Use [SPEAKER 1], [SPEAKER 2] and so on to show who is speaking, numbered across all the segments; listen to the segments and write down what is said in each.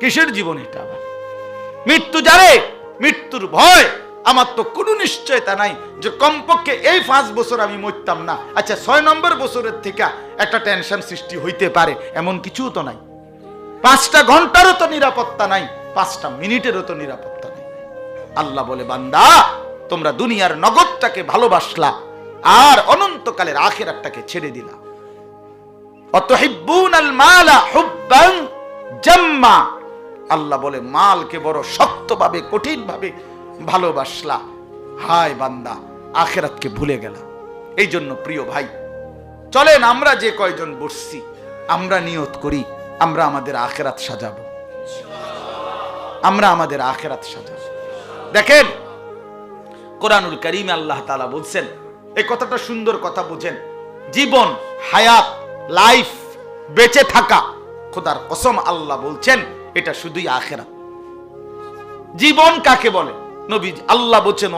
[SPEAKER 1] কিসের জীবন এটা আবার? মৃত্যু জানে মৃত্যুর ভয়। আমার তো কোনো নিশ্চয়তা নাই যে কমপক্ষে এই পাঁচ বছর আমি মরতাম না। আচ্ছা ছয় নম্বর বছরের থেকে একটা টেনশন সৃষ্টি হইতে পারে, এমন কিছুও তো নাই। পাঁচটা ঘন্টারও তো নিরাপত্তা নাই, পাঁচটা মিনিটেরও তো নিরাপত্তা নাই। আল্লাহ বলে, বান্দা, তোমরা দুনিয়ার নগদটাকে ভালোবাসলা, আর অনন্তকালের আখেরাতটাকে ছেড়ে দিলা। অতহিব্বুন আল মালা হুব্বান জাম্মা। আল্লাহ বলে, মালকে বড় শক্তভাবে, কঠিনভাবে ভালোবাসলা। হায় বান্দা, আখেরাতকে ভুলে গেলা। এই জন্য প্রিয় ভাই, চলেন আমরা যে কয়জন বসছি, আমরা নিয়ত করি, আমরা আমাদের আখেরাত সাজাবো। আমরা আমাদের আখেরাত সাজাবো। দেখেন, কোরআনুল করিমে আল্লাহ তাআলা বলছেন, এই কথাটা সুন্দর কথা বুঝেন, জীবন, হায়াত, লাইফ, বেঁচে থাকা, খোদার কসম আল্লাহ বলছেন এটা শুধুই আখেরাত জীবন কাকে বলে? নবী আল্লাহ বলছেন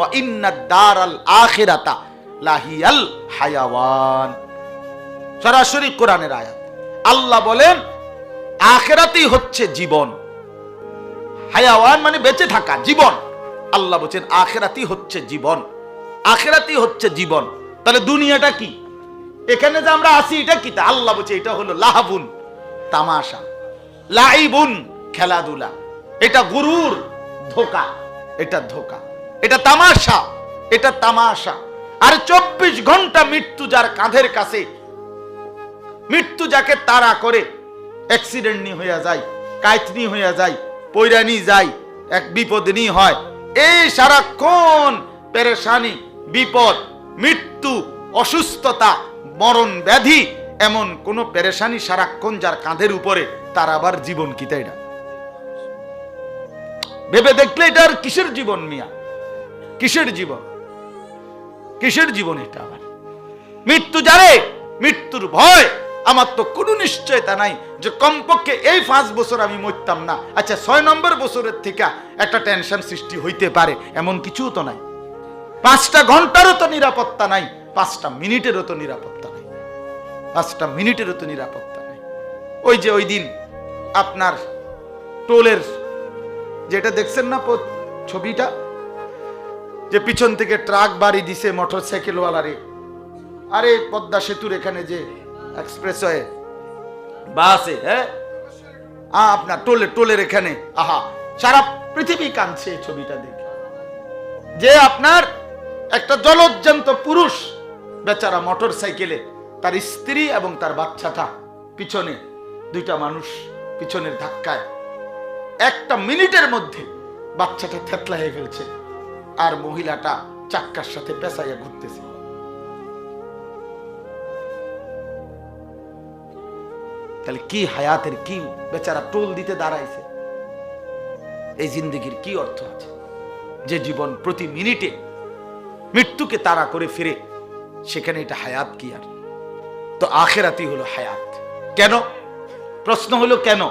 [SPEAKER 1] সরাসরি কোরআনের আয়াত। আল্লাহ বলেন, আখেরাতেই হচ্ছে জীবন। হায়াওয়ান মানে বেঁচে থাকা, জীবন। আল্লাহ বলছেন আখেরাতি হচ্ছে জীবন। আখেরাতি হচ্ছে জীবন। তাহলে দুনিয়াটা কি? এখানে যে আমরা আসি এটা কি? তা আল্লাহ বলছে, এটা হলো লাহাবুন, তামাশা। লাইবুন খেলাধুলা। এটা গুরুর ধোকা, এটা ধোকা। এটা তামাশা এটা তামাশা। আর চব্বিশ ঘণ্টা মৃত্যু যার কাঁধের কাছে, মৃত্যু যাকে তাড়া করে অ্যাক্সিডেন্ট নি হইয়া যায়, কাইতনি হইয়া যায়, পৈরানি যায়, এক বিপদ নি হয়। এই সারাক্ষণ পেরেশানি, বিপদ, মৃত্যু, অসুস্থতা, মরণ ব্যাধি, এমন কোন পেরেশানি সারাক্ষণ যার কাঁধের উপরে, তার আবার জীবন কি তাই না ভেবে দেখলে এটা আর কিসের জীবন মিয়া? কিসের জীবন? কিসের জীবন এটা আবার? মৃত্যু জানে মৃত্যুর ভয়। আমার তো কোনো নিশ্চয়তা নাই যে কমপক্ষে এই পাঁচ বছর আমি মরতাম না। আচ্ছা ছয় নম্বর বছরের থেকে একটা টেনশন সৃষ্টি হইতে পারে, এমন কিছুও তো নাই। পাঁচটা ঘন্টারও তো নিরাপত্তা নাই, পাঁচটা মিনিটেরও তো নিরাপত্তা নাই। পাঁচটা মিনিটেরও তো নিরাপত্তা নাই। ওই যে ওই দিন আপনার টোলের যেটা দেখছেন না ছবিটা? যে পিছন থেকে ট্রাক বাড়ি দিছে মোটর সাইকেলওয়ালারে আরে পদ্মা সেতুর এখানে যে এক্সপ্রেসওয়ে বাসে হ্যাঁ? আ, আপনার টোলে টোলের এখানে। আহা সারা পৃথিবী কাঁদছে এই ছবিটা দেখে। যে আপনার একটা জলজ্জান্ত পুরুষ বেচারা মোটর সাইকেলে তার স্ত্রী এবং তার বাচ্চাটা পিছনে দুইটা মানুষ পিছনের ধাক্কায়। একটা মিনিটের মধ্যে বাচ্চাটা থেতলা হয়ে ফেলছে আর মহিলাটা চাক্কার সাথে পেঁচাইয়া ঘুরতেছে। তাহলে কি হায়াতের কি বেচারা টোল দিতে দাঁড়াইছে? এই জিন্দগির কি অর্থ আছে? যে জীবন প্রতি মিনিটে মৃত্যুকে তাড়া করে ফিরে, সেখানে এটা হায়াত কি আর? তো আখেরাতি হলো হায়াত। কেন? প্রশ্ন হলো কেন?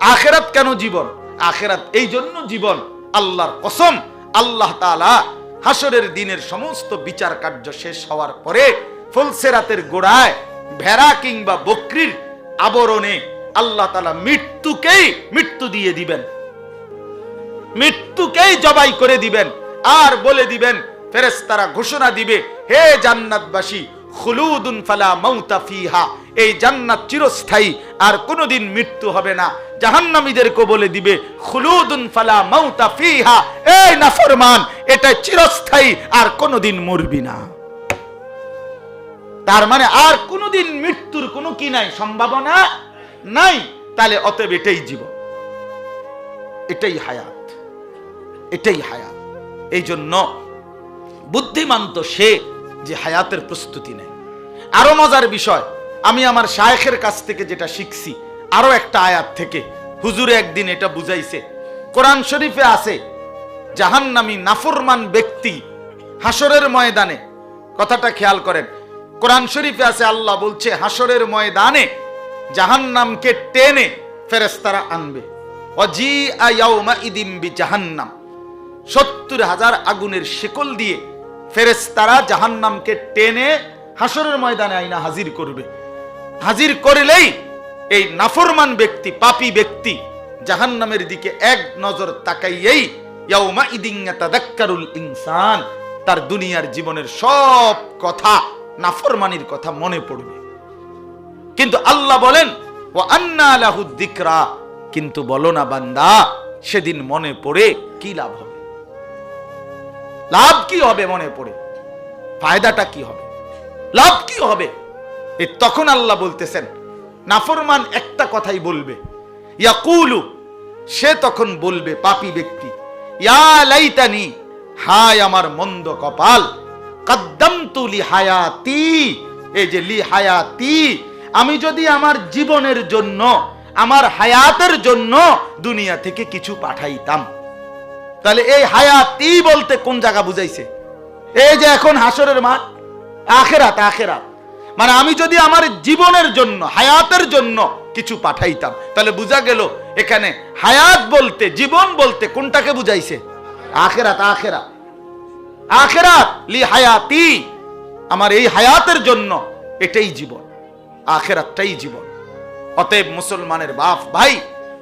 [SPEAKER 1] আখেরাত কেন জীবন? আখেরাত, এই জন্য জীবন আল্লাহর কসম, আল্লাহ তাআলা হাসরের দিনের সমস্ত বিচার কার্য শেষ হওয়ার পরে ফুলসেরাতের গোড়ায় ভেড়া কিংবা বকরির আবরণে আল্লাহ তালা মৃত্যুকেই মৃত্যু দিয়ে দিবেন। মৃত্যুকেই জবাই করে দিবেন। আর বলে দিবেন ফেরেস্তারা ঘোষণা দিবে, হে জান্নাতবাসী খুলুদুন ফালা মাউতা ফিহা। এই জান্নাত চিরস্থায়ী, আর কোনোদিন মৃত্যু হবে না। জাহান্নামীদেরকে বলে দিবে, খুলুদুন ফালা মাউতা ফিহা। এই নাফরমান, এটা চিরস্থায়ী, আর কোনোদিন মরবি না। তার মানে আর কোনোদিন মৃত্যুর কোনো কি নাই, সম্ভাবনা নাই, তাহলে অতএব এটাই জীবন। এটাই হায়াত এটাই হায়াত। এই জন্য বুদ্ধিমান তো সে যে হায়াতের প্রস্তুতি নেয়। আরও মজার বিষয়, আমি আমার শায়েখের কাছ থেকে যেটা শিখছি, আরও একটা আয়াত থেকে হুজুরে একদিন এটা বুঝাইছে। কোরআন শরীফে আছে, জাহান্নামী নাফরমান ব্যক্তি হাসরের ময়দানে, কথাটা খেয়াল করেন, কোরআন শরীফে আছে, আল্লাহ বলছে হাসরের ময়দানে জাহান্নামকে টেনে ফেরেস্তারা আনবে। অজি আয়াউমা ইদিম বি জাহান্নাম সত্তর হাজার আগুনের শেকল দিয়ে ফেরেস্তারা জাহান্নামকে টেনে হাসরের ময়দানে আইনা হাজির করবে। হাজির করলেই এই নাফরমান ব্যক্তি, পাপী ব্যক্তি জাহান্নামের দিকে এক নজর তাকাইয়েই ইয়াউমা ইদিন ইয়াতাদাক্কারুল ইনসান, তার দুনিয়ার জীবনের সব কথা, নাফরমানির কথা মনে পড়বে। কিন্তু আল্লাহ বলেন ও আন্না আলাহুদ্দিকরা কিন্তু বলো না বান্দা, সেদিন মনে পড়ে কি লাভ হবে? লাভ কি হবে মনে পড়ে? ফায়দাটা কি হবে? লাভ কি হবে? এ তখন আল্লাহ বলতেছেন, নাফরমান একটা কথাই বলবে। ইয়াকুলু, সে তখন বলবে, পাপী ব্যক্তি, ইয়া লাইতানি, হায় আমার মন্দ কপাল, কাদ্দামতু লি হায়াতি এই যে লি হায়াতি আমি যদি আমার জীবনের জন্য, আমার হায়াতের জন্য দুনিয়া থেকে কিছু পাঠাইতাম। তাহলে এই হায়াতি বলতে কোন জায়গা বুঝাইছে? এই যে এখন হাসরের মাঠ, আখেরাত আখেরাত। মানে আমি যদি আমার জীবনের জন্য, হায়াতের জন্য কিছু পাঠাইতাম, তাহলে বোঝা গেল এখানে হায়াত বলতে, জীবন বলতে কোনটাকে বুঝাইছে? আখেরাত আখেরাত। আখেরাত লি হায়াতি। আমার এই হায়াতের জন্য এটাই জীবন, আখেরাতটাই জীবন। অতএব মুসলমানের বাপ, ভাই,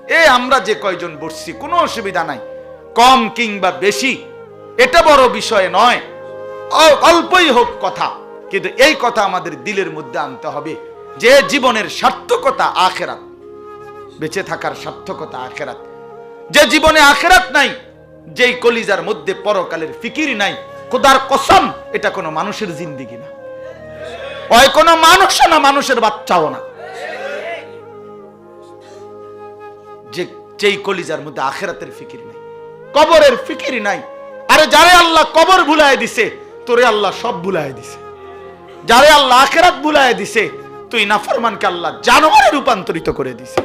[SPEAKER 1] এ আমরা যে কয়জন বসছি, কোনো অসুবিধা নাই। কম কিংবা বেশি, এটা বড় বিষয় নয়। অল্পই হোক কথা, কিন্তু এই কথা আমাদের দিলের মধ্যে আনতে হবে। যে জীবনের সার্থকতা আখেরাত, বেঁচে থাকার সার্থকতা আখেরাত। যে জীবনে আখেরাত নাই, যেই কলিজার মধ্যে পরকালের ফিকির নাই, খোদার কসম, এটা কোনো মানুষের জিন্দিগি না। ওই কোনো মানুষ না, মানুষের বাচ্চাও না। যে, যেই কলিজার মধ্যে আখেরাতের ফিকির নাই। কবরের ফিকির নাই। আরে যারে আল্লাহ কবর ভুলায় দিছে, তোরে আল্লাহ সব ভুলায় দিছে। যারে আল্লাহ আখেরাত ভুলায় দিছে, তুই নাফরমানকে আল্লাহ জানোয়ারে রূপান্তরিত করে দিছে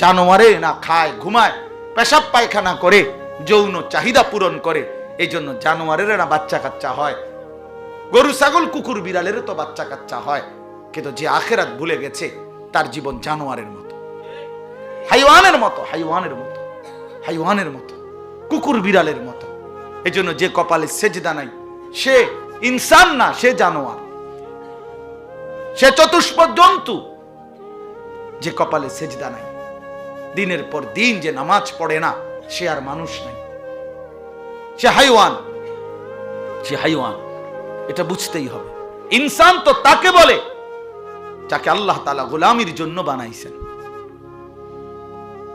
[SPEAKER 1] জানোয়ারে না খায়, ঘুমায়, পেশাব পায়খানা করে, যৌন চাহিদা পূরণ করে এই জন্য জানোয়ারের না বাচ্চা কাচ্চা হয়। গরু, ছাগল, কুকুর বিড়ালের তো বাচ্চা কাচ্চা হয়। কিন্তু যে আখেরাত ভুলে গেছে, তার জীবন জানোয়ারের মতো। হাইওয়ানের মতো হাইওয়ানের মতো হাইওয়ানের মতো। কুকুর বিড়ালের মতো। এই জন্য যে কপালে সেজদা নাই, সে ইনসান না, সে জানোয়ার। সে চতুষ্প জন্তু, যে কপালে সেজদা নাই। দিনের পর দিন যে নামাজ পড়ে না, সে আর মানুষ নাই। সে হাইওয়ান সে হাইওয়ান, এটা বুঝতেই হবে। ইনসান তো তাকে বলে, যাকে আল্লাহ তালা গোলামির জন্য বানাইছেন।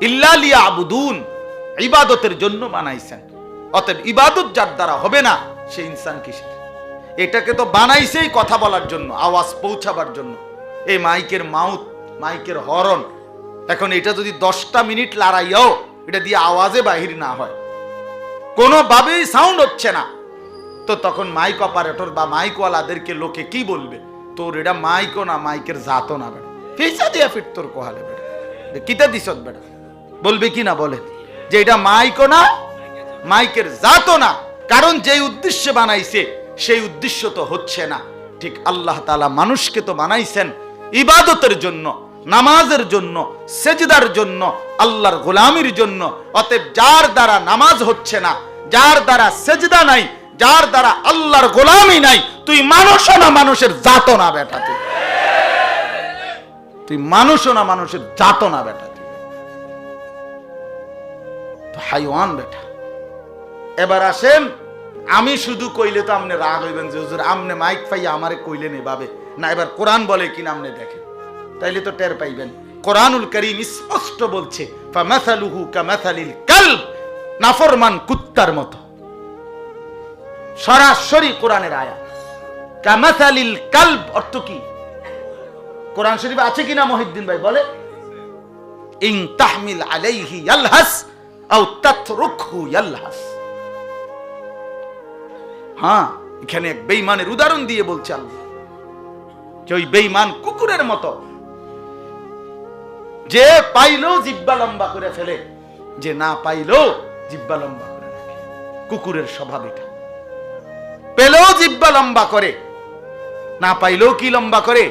[SPEAKER 1] ইল্লালিয়া আবুদুন ইবাদতের জন্য বানাইছেন। অতএব ইবাদত যার দ্বারা হবে না, সে ইনসান কিসের? এটাকে তো বানাইছেই কথা বলার জন্য, আওয়াজ পৌঁছাবার জন্য। এই মাইকের মাউথ, মাইকের হরন, এখন এটা যদি দশটা মিনিট লড়াইয়াও, এটা দিয়ে আওয়াজে বাহির না হয়। কোনোভাবেই সাউন্ড হচ্ছে না। তো তখন মাইক অপারেটর বা মাইকওয়ালাদেরকে লোকে কি বলবে? তোর এটা মাইকও না, মাইকের জাতও না, বেটা। ফিসা দিয়া ফিট তোর কোহালে, বেটা। কিতা দিছত, বেটা? বলবে কি না বলে যে এটা মাইকও না, মাইকের জাতও না। কারণ যেই উদ্দেশ্যে বানাইছে, সেই উদ্দেশ্য তো হচ্ছে না। ঠিক আল্লাহ তালা মানুষকে তো বানাইছেন ইবাদতের জন্য, নামাজের জন্য, সেজদার জন্য, আল্লাহর গোলামির জন্য। অতএব যার দ্বারা নামাজ হচ্ছে না, যার দ্বারা সেজদা নাই, যার দ্বারা আল্লাহর গোলামি নাই, তুই মানুষও না মানুষের জাত না বেটা তুই। তুই মানুষও না মানুষের জাত না বেটা তো হাইওয়ান বেটা। এবার আসেন, আমি শুধু কইলে তো আপনি রাগ হইবেন যে হুজুর, আমনে মাইক পাইয়া আমারে কইলেন এভাবে না, এবার কোরআন বলে কিনা আপনি দেখেন। তাইলে তো টের পাইবেন। কোরআনুল করিম স্পষ্ট বলছে, ফামাসালুহু কামাসালিল কালব নাফরমান কুত্তার মতো। সরাসরি কোরআনের আয়া কামাসালিল কালব অর্থ কি? কোরআন শরীফ আছে কিনা মহিদ্দিন ভাই বলে? ইন তাহমিল আলাইহি ইয়ালহাস আও তাতরুকহু ইয়ালহাস। হ্যাঁ এখানে এক বেঈমানের উদাহরণ দিয়ে বলছে আল্লাহ। যে ওই বেঈমান কুকুরের মতো। যে পাইলো জিব্বা লম্বা করে ফেলে, যে না পাইলো জিব্বা লম্বা করে রাখে। কুকুরের স্বভাব এটা। পেলেও জিব্বা লম্বা করে, না পাইলেও কি লম্বা করে?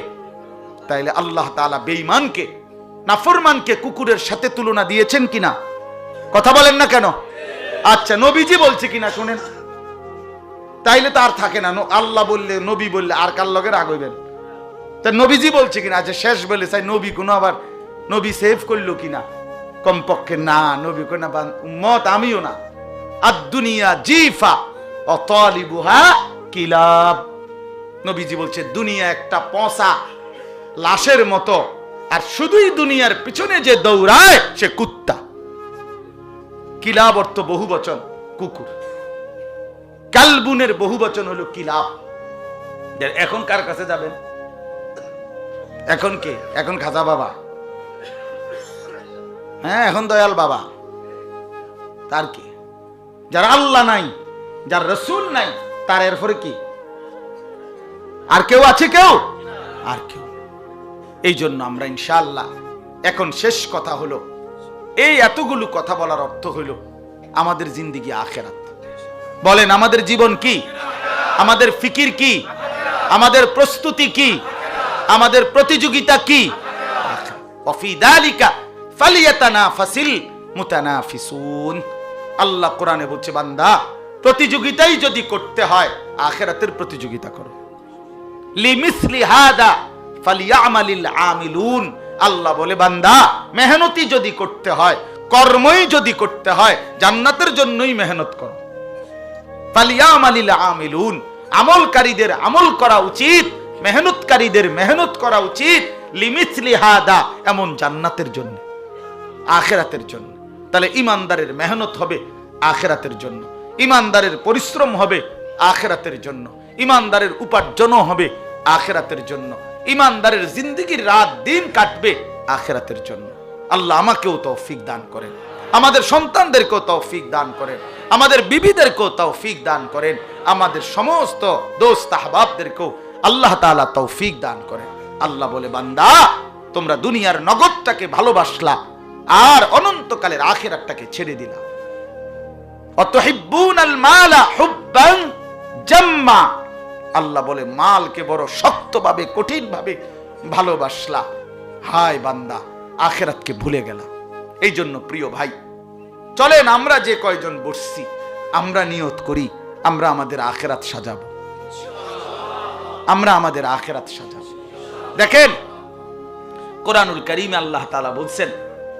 [SPEAKER 1] তাইলে আল্লাহ তাআলা বেঈমানকে, নাফরমানকে কুকুরের সাথে তুলনা দিয়েছেন কিনা? কথা বলেন না কেন? আচ্ছা নবীজি বলছে কিনা শুনেন। তাইলে তো আর থাকে না। আল্লাহ বললে, নবী বললে, আর কার লগে রাগ হইবেন? তা নবীজি বলছে কিনা? আচ্ছা শেষ বলে চাই নবী কোনো আবার, নবী সেভ করল কিনা? কমপক্ষে না, নবী কই মত আমিও না। আর দুনিয়া জিফা, অতলিবুহা কিলাব। নবীজি বলছে, দুনিয়া একটা পচা লাশের মতো, আর শুধুই দুনিয়ার পিছনে যে দৌড়ায়, সে কুত্তা। কিলাব অর্থ বহু বচন কুকুর। কালবুনের বহু বচন হলো কিলাব। এখন কার কাছে যাবেন? এখন কে? এখন খাজা বাবা। হ্যাঁ এখন দয়াল বাবা। তার কি? যার আল্লাহ নাই, যার রসুল নাই, তার এরপরে কি? আর কেউ আছে কেউ? আর কেউ। এই জন্য আমরা ইনশাআল্লাহ এখন শেষ কথা হলো এই এতগুলো কথা বলার অর্থ হইল আমাদের জিন্দিগি আখেরাত। বলেন, আমাদের জীবন কি? আমাদের ফিকির কি? আমাদের প্রস্তুতি কি? আমাদের প্রতিযোগিতা কি? আল্লাহ কোরআনে বলছে, বান্দা, প্রতিযোগিতাই যদি করতে হয়, আখেরাতের প্রতিযোগিতা করো। লিমিসলি হাদা ফালিয়ামালিল আমিলুন। আল্লাহ বলে, বান্দা, মেহনতি যদি করতে হয়, কর্মই যদি করতে হয়, জান্নাতের জন্যই মেহনত করো। আমিলুন, আমলকারীদের আমল করা উচিত, মেহনতকারীদের মেহনত করা উচিত লিমিসলি হাদা, এমন জান্নাতের জন্য, আখেরাতের জন্য। তাহলে ইমানদারের মেহনত হবে আখেরাতের জন্য, ইমানদারের পরিশ্রম হবে আখেরাতের জন্য, ইমানদারের উপার্জনও হবে আখেরাতের জন্য। ইমানদারের জিন্দগির রাত দিন কাটবে আখেরাতের জন্য। আল্লাহ আমাকেও তৌফিক দান করেন। আমাদের সন্তানদেরকেও তৌফিক দান করেন। আমাদের বিবিদেরকেও তৌফিক দান করেন। আমাদের সমস্ত দোস্ত আহবাবদেরকেও আল্লাহ তাআলা তৌফিক দান করেন। আল্লাহ বলে, বান্দা, তোমরা দুনিয়ার নগদটাকে ভালোবাসলা আর অনন্তকালের আখেরাতটাকে ছেড়ে দিলা। অতহিব্বুন আল মালা হুব্বান জাম্মা। আল্লাহ বলে, মালকে বড় শক্তভাবে, কঠিনভাবে ভালোবাসলা। হায় বান্দা, আখেরাতকে ভুলে গেলা। এই জন্য প্রিয় ভাই, চলেন আমরা যে কয়জন বসছি, আমরা নিয়ত করি, আমরা আমাদের আখেরাত সাজাবো। আমরা আমাদের আখেরাত সাজাবো। দেখেন, কোরআনুল করিমে আল্লাহ তাআলা বলছেন,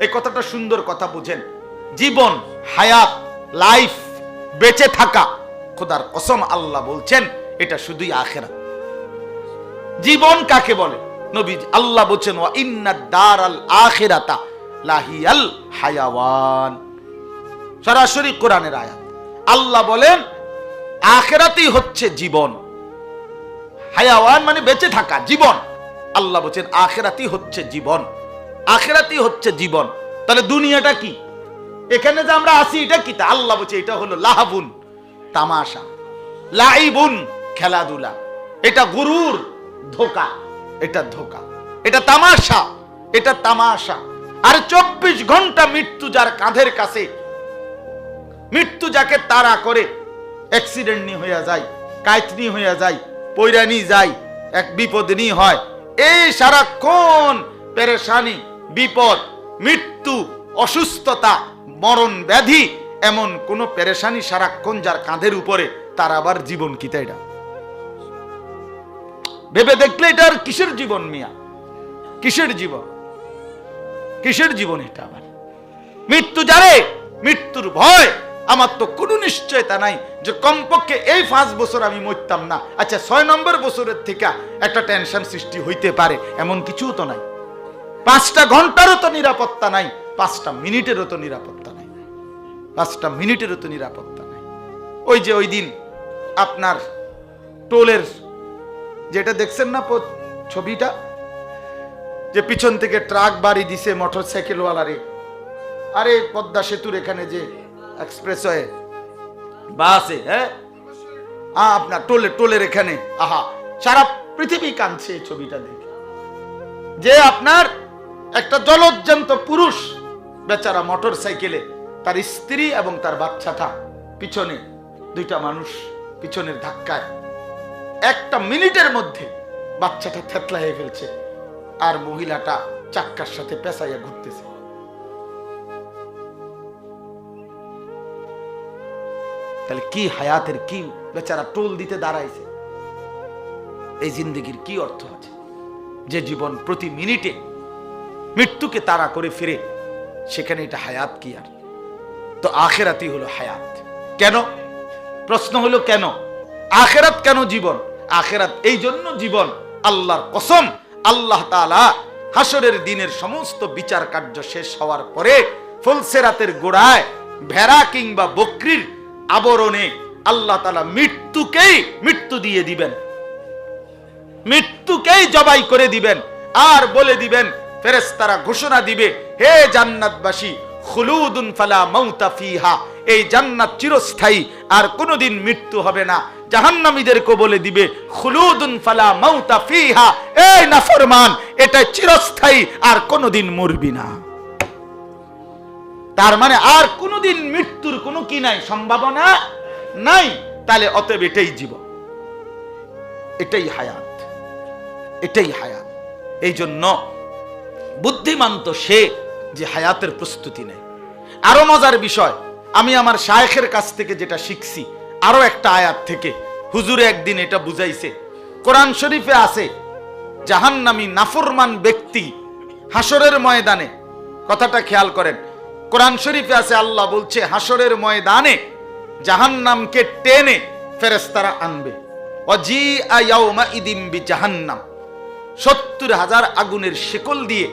[SPEAKER 1] এই কথাটা সুন্দর কথা বুঝেন, জীবন, হায়াত, লাইফ, বেঁচে থাকা, খোদার কসম আল্লাহ বলছেন এটা শুধুই আখেরাত জীবন কাকে বলে? নবী আল্লাহ বলছেন, ওয়া ইন্না দারাল আখিরাতা লাহিয়াল হায়াওয়ান। সরাসরি কোরআনের আয়াত। আল্লাহ বলেন, আখেরাতেই হচ্ছে জীবন। হায়াওয়ান মানে বেঁচে থাকা, জীবন। আল্লাহ বলছেন আখেরাতি হচ্ছে জীবন। আখেরাতি হচ্ছে জীবন। তাহলে দুনিয়াটা কি? এখানে যে আমরা আসি এটা কি? তা আল্লাহ বলছে, এটা হলো লাহাবুন, তামাশা। লাইবুন খেলাধুলা। এটা গুরুর ধোকা, এটা ধোকা। এটা তামাশা এটা তামাশা। আর চব্বিশ ঘণ্টা মৃত্যু যার কাঁধের কাছে, মৃত্যু যাকে তাড়া করে অ্যাক্সিডেন্ট নি হইয়া যায় কাইতনি হইয়া যায় পৈরানি যায়, এক বিপদ নি হয়। এই সারাক্ষণ পেরেশানি, বিপদ, মৃত্যু, অসুস্থতা, মরণ ব্যাধি, এমন কোন পেরেশানি সারাক্ষণ যার কাঁধের উপরে, তার আবার জীবন কিতা ভেবে দেখলে এটা আর কিসের জীবন মিয়া? কিসের জীবন? কিসের জীবন এটা আবার? মৃত্যু জানে মৃত্যুর ভয়। আমার তো কোনো নিশ্চয়তা নাই যে কমপক্ষে এই পাঁচ বছর আমি মরতাম না। আচ্ছা ছয় নম্বর বছরের থেকে একটা টেনশন সৃষ্টি হইতে পারে, এমন কিছুও তো নাই। পাঁচটা ঘন্টারও তো নিরাপত্তা নাই, পাঁচটা মিনিটেরও তো নিরাপত্তা নাই। পাঁচটা মিনিটেরও তো নিরাপত্তা নাই। ওই যে ওই দিন আপনার টোলের যেটা দেখছেন না ছবিটা? যে পিছন থেকে ট্রাক বাড়ি দিছে মোটর সাইকেলওয়ালারে আরে, পদ্মা সেতুর এখানে যে এক্সপ্রেসওয়ে। বাসে হ্যাঁ? আপনার টোলে, টোলের এখানে। আহা, সারা পৃথিবী কাঁদছে এই ছবিটা দেখে। যে আপনার একটা জলজ্জান্ত পুরুষ বেচারা মোটর সাইকেলে তার স্ত্রী এবং তার বাচ্চাটা পিছনে, দুইটা মানুষ পিছনের ধাক্কায়। একটা মিনিটের মধ্যে বাচ্চাটা থেতলা হয়ে ফেলছে আর মহিলাটা চাক্কার সাথে পেঁচাইয়া ঘুরতেছে। তাহলে কি হায়াতের কি বেচারা টোল দিতে দাঁড়াইছে? এই জিন্দগির কি অর্থ আছে? যে জীবন প্রতি মিনিটে মৃত্যুকে তাড়া করে ফিরে, সেখানে এটা হায়াত কি আর? তো আখেরাতই হলো হায়াত। কেন? প্রশ্ন হলো কেন? আখেরাত কেন জীবন? আখেরাত, এই জন্য জীবন আল্লাহর কসম, আল্লাহ তাআলা হাসরের দিনের সমস্ত বিচার কার্য শেষ হওয়ার পরে ফুলসেরাতের গোড়ায় ভেড়া কিংবা বকরির আবরণে আল্লাহ তালা মৃত্যুকেই মৃত্যু দিয়ে দিবেন। মৃত্যুকেই জবাই করে দিবেন। আর বলে দিবেন ফেরেস্তারা ঘোষণা দিবে, হে জান্নাতবাসী, খুলুদুন ফালা মাউতা ফিহা। এই জান্নাত চিরস্থায়ী আর কোনোদিন মৃত্যু হবে না। জাহান্নামীদেরকে বলে দিবে, খুলুদুন ফালা মাউতা ফিহা। এই নাফরমান, এটা চিরস্থায়ী আর কোনোদিন মরবি না। তার মানে আর কোনোদিন মৃত্যুর কোনো কি নাই, সম্ভাবনা নাই, তাহলে অতএব এটাই জীবন। এটাই হায়াত। এটাই হায়াত। এই জন্য বুদ্ধিমান তো সে যে হায়াতের প্রস্তুতি নেয়। আরও মজার বিষয় আমি আমার শায়েখের কাছ থেকে যেটা শিখছি, আরও একটা আয়াত থেকে। হুজুরে একদিন এটা বুঝাইছে। কোরআন শরীফে আছে, জাহান্নামী নাফরমান ব্যক্তি হাসরের ময়দানে। কথাটা খেয়াল করেন, কোরআন শরীফে আছে, আল্লাহ বলছে হাসরের ময়দানে জাহান্নামকে টেনে ফেরেস্তারা আনবে। অজি আয়াউমা ইদিম বি জাহান্নাম সত্তর হাজার আগুনের শেকল দিয়ে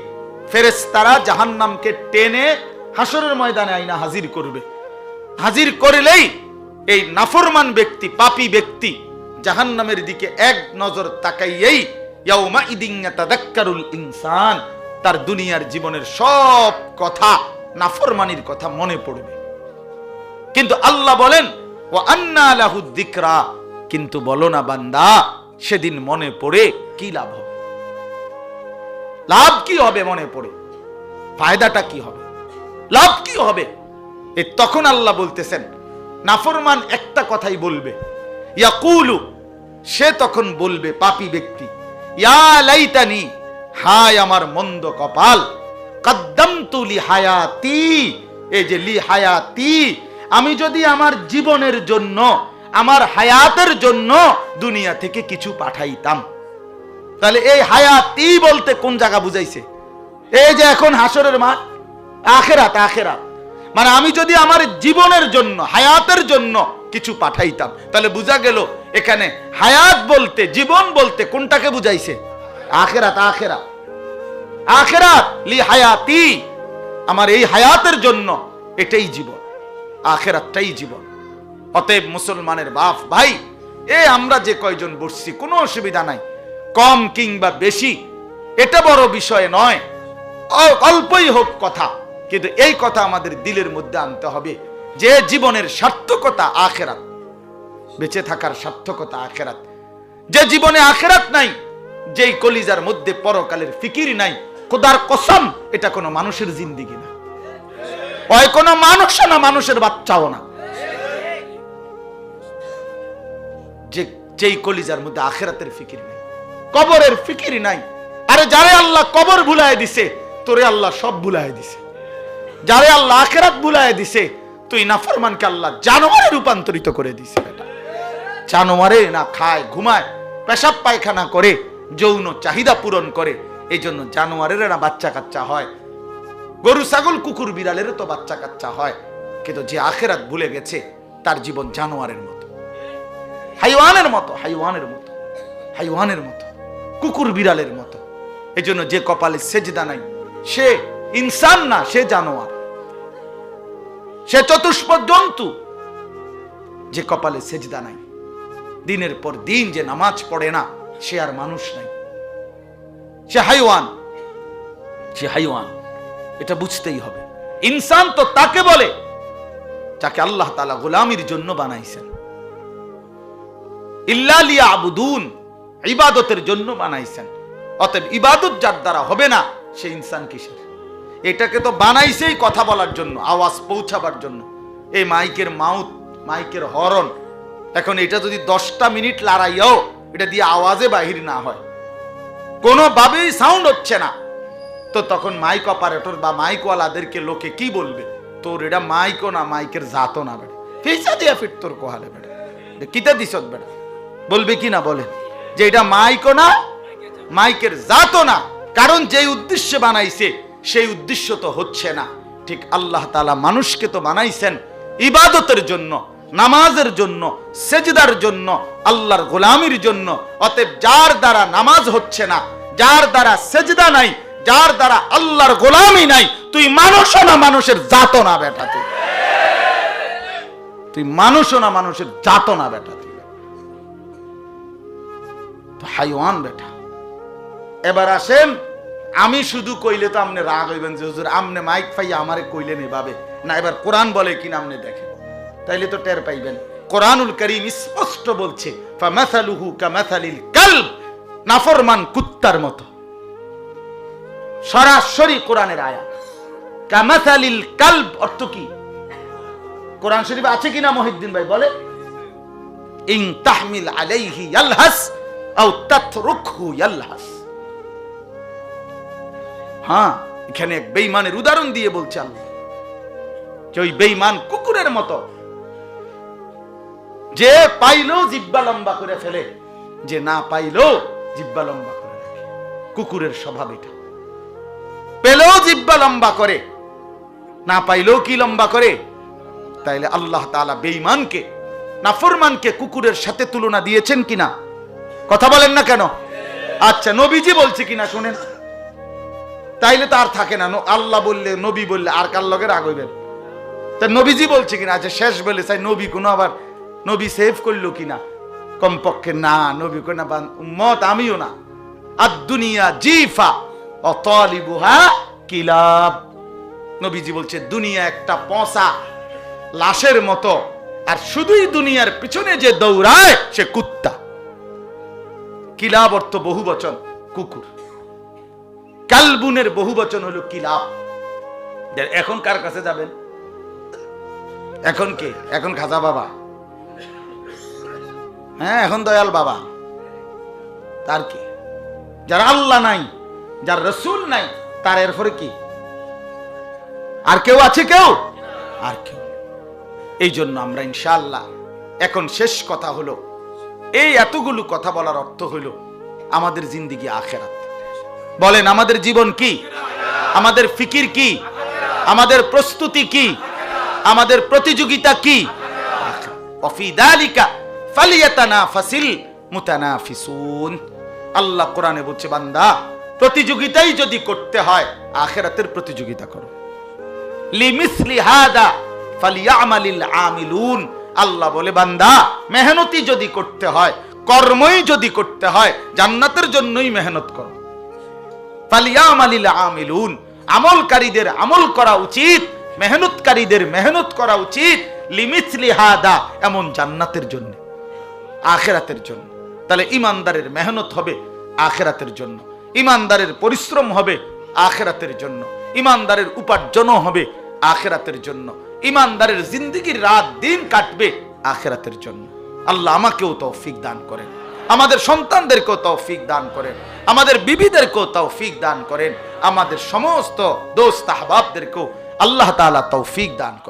[SPEAKER 1] ফেরেস্তারা জাহান্নামকে টেনে হাসরের ময়দানে আইনা হাজির করবে। হাজির করলেই এই নাফরমান ব্যক্তি, পাপী ব্যক্তি জাহান্নামের দিকে এক নজর তাকাইয়েই ইয়াউমা ইদিন তাদাক্কারুল ইনসান, তার দুনিয়ার জীবনের সব কথা নাফরমানির কথা মনে পড়বে। কিন্তু আল্লাহ বলেন ও আন্না লাহু দিকরা কিন্তু বলো না বান্দা, সেদিন মনে পড়ে কি লাভ হবে? লাভ কি হবে মনে পড়ে? ফায়দাটা কি হবে? লাভ কি হবে? এ তখন আল্লাহ বলতেছেন, নাফরমান একটা কথাই বলবে। ইয়াকুলু, সে তখন বলবে, পাপী ব্যক্তি, ইয়া লাইতানি, হায় আমার মন্দ কপাল, কদ্দমতু লি হায়াতি এই যে লি হায়াতি আমি যদি আমার জীবনের জন্য, আমার হায়াতের জন্য দুনিয়া থেকে কিছু পাঠাইতাম। তাহলে এই হায়াতি বলতে কোন জায়গা বুঝাইছে? এই যে এখন হাসরের মাঠ, আখেরাত আখেরাত। মানে আমি যদি আমার জীবনের জন্য, হায়াতের জন্য কিছু পাঠাইতাম, তাহলে বুঝা গেল এখানে হায়াত বলতে, জীবন বলতে কোনটাকে বুঝাইছে? আখেরাত আখেরাত। আখেরাত, লি হায়াতি। আমার এই হায়াতের জন্য এটাই জীবন, আখেরাতটাই জীবন। অতএব মুসলমানের বাপ, ভাই, এ আমরা যে কয়জন বসছি, কোনো অসুবিধা নাই। কম কিংবা বেশি, এটা বড় বিষয় নয়। অল্পই হোক কথা। কিন্তু এই কথা আমাদের দিলের মধ্যে আনতে হবে। যে জীবনের সার্থকতা আখেরাত, বেঁচে থাকার সার্থকতা আখেরাত। যে জীবনে আখেরাত নাই, যেই কলিজার মধ্যে পরকালের ফিকির নাই, খোদার কসম, এটা কোনো মানুষের জিন্দিগি না। ওই কোনো মানুষ না, মানুষের বাচ্চাও না। যে, যেই কলিজার মধ্যে আখেরাতের ফিকির নাই, কবরের ফিকির নাই। আরে যারে আল্লাহ কবর ভুলায় দিছে, তোরে আল্লাহ সব ভুলায় দিছে। যারে আল্লাহ আখেরাত ভুলায় দিছে, তুই নাফরমানকে আল্লাহ জানোয়ারে রূপান্তরিত করে দিছে বেটা। জানোয়ারে না খায়, ঘুমায়, পেশাব পায়খানা করে, যৌন চাহিদা পূরণ করে এই জন্য জানোয়ারের না বাচ্চা কাচ্চা হয়। গরু, ছাগল, কুকুর বিড়ালের তো বাচ্চা কাচ্চা হয়। কিন্তু যে আখেরাত ভুলে গেছে, তার জীবন জানোয়ারের মতো। হাইওয়ানের মতো হাইওয়ানের মতো হাইওয়ানের মতো, কুকুর, বিড়ালের মতো। এই জন্য যে কপালে সেজদা নাই, সে ইনসান না, সে জানোয়ার। সে চতুষ্প জন্তু যে কপালে সেজদা নাই, দিনের পর দিন যে নামাজ পড়ে না, সে আর মানুষ নাই। সে হাইওয়ান সে হাইওয়ান, এটা বুঝতেই হবে। ইনসান তো তাকে বলে, যাকে আল্লাহ তালা গোলামির জন্য বানাইছেন। ইল্লালিয়া আবুদুন ইবাদতের জন্য বানাইছেন। অতএব ইবাদত যার দ্বারা হবে না, সে ইনসান কিসের? এটাকে তো বানাইছেই কথা বলার জন্য, আওয়াজ পৌঁছাবার জন্য। এই মাইকের মাউথ, মাইকের হরন, এখন এটা যদি দশটা মিনিট লড়াইয়াও, এটা দিয়ে আওয়াজে বাহির না হয়। কোনোভাবেই সাউন্ড হচ্ছে না। তো তখন মাইক অপারেটর বা মাইকওয়ালাদেরকে লোকে কি বলবে? তোর এটা মাইকও না, মাইকের জাতও না বেড়া ফিসা দিয়া ফিট তোর কোহালে বেড়া কিতা দিছত বেড়া বলবে কি না বলেন যে এটা মাইকও না, মাইকের জাতও না। কারণ যেই উদ্দেশ্যে বানাইছে সেই উদ্দেশ্য তো হচ্ছে না। ঠিক আল্লাহ তাআলা মানুষকে তো বানাইছেন ইবাদতের জন্য, নামাজের জন্য, সেজদার জন্য, আল্লাহর গোলামির জন্য। অতএব যার দ্বারা নামাজ হচ্ছে না, যার দ্বারা সেজদা নাই, যার দ্বারা আল্লাহর গোলামি নাই, তুই মানুষও না মানুষের জাত না বেটা তুই। তুই মানুষও না মানুষের জাত না বেটা তুই। হাইওয়ান বেটা। এবার আসেন আমি শুধু কইলে তো আপনি রাগ হইবেন যে হুজুর, আমনে মাইক পাইয়া আমারে কইলেন এভাবে। না, এবার কোরআন বলে কিনা আপনি দেখেন তাইলে তো টের পাইবেন। কোরআনুল করিম স্পষ্ট বলছে, ফামাসালুহু কামাসালিল কালব নাফরমান কুত্তার মতো। সরাসরি কোরআনের আয়া কামাসালিল কালব অর্থ কি? কোরআন শরীফ আছে কিনা মহিদ্দিন ভাই, বলে? ইন তাহমিল আলাইহি ইয়ালহাস আও তাতরুকহু ইয়ালহাস। হ্যাঁ এখানে এক বেঈমানের উদাহরণ দিয়ে বলছে আল্লাহ। যে ওই বেঈমান কুকুরের মতো, যে পাইলো জিব্বা লম্বা করে ফেলে, যে না পাইলো জিব্বা লম্বা করে রাখে। কুকুরের স্বভাব এটা। পেলেও জিব্বা লম্বা করে, না পাইলেও কি লম্বা করে? তাইলে আল্লাহ তাআলা বেঈমানকে, নাফরমানকে কুকুরের সাথে তুলনা দিয়েছেন কিনা? কথা বলেন না কেন? আচ্ছা নবীজি বলছে কিনা শুনেন। তাইলে তো আর থাকে না। আল্লাহ বললে, নবী বললে, আর কার লগে রাগ হইবেন তা নবীজি বলছে কিনা? আচ্ছা শেষ বলে চাই নবী কোনো আবার, নবী সেভ করল কিনা? কমপক্ষে না, নবী কোনা মত আমিও না। আর দুনিয়া জিফা, অতলিবুহা কিলাব। নবীজি বলছে, দুনিয়া একটা পচা লাশের মতো, আর শুধুই দুনিয়ার পিছনে যে দৌড়ায়, সে কুত্তা। কিলাব অর্থ বহু বচন কুকুর। কালবুনের বহু বচন হলো কিলাব এখন কার কাছে যাবেন? এখন কে? এখন খাজা বাবা। হ্যাঁ এখন দয়াল বাবা। তার কি? যার আল্লাহ নাই, যার রসুল নাই, তার এরপরে কি? আর কেউ আছে কেউ? আর কেউ এই জন্য আমরা ইনশাআল্লাহ এখন শেষ কথা হলো। এই এতগুলো কথা বলার অর্থ হলো আমাদের জিন্দিগি আখেরাত। বলেন, আমাদের জীবন কি? আমাদের ফিকির কি? আমাদের প্রস্তুতি কি? আমাদের প্রতিযোগিতা কি? আল্লাহ কোরআনে বলছে, বান্দা, প্রতিযোগিতাই যদি করতে হয়, আখেরাতের প্রতিযোগিতা করো। আমিলুন। আল্লাহ বলে, বান্দা, মেহনতি যদি করতে হয়, কর্মই যদি করতে হয়, জান্নাতের জন্যই মেহনত করো। আমিলুন। আমলকারীদের আমল করা উচিত, মেহনতকারীদের মেহনত করা উচিত লিমিসলি হাদা, এমন জান্নাতের জন্য, আখেরাতের জন্য। তাহলে ইমানদারের মেহনত হবে আখেরাতের জন্য, ইমানদারের পরিশ্রম হবে আখেরাতের জন্য, ইমানদারের উপার্জনও হবে আখেরাতের জন্য, ইমানদারের জিন্দগির রাত দিন কাটবে আখেরাতের জন্য। আল্লাহ আমাকেও তৌফিক দান করেন। আমাদের সন্তানদেরকেও তৌফিক দান করেন। আমাদের বিবিদেরকেও তৌফিক দান করেন। আমাদের সমস্ত দোস্ত আহবাবদেরকেও আল্লাহ তাআলা তৌফিক দান করেন।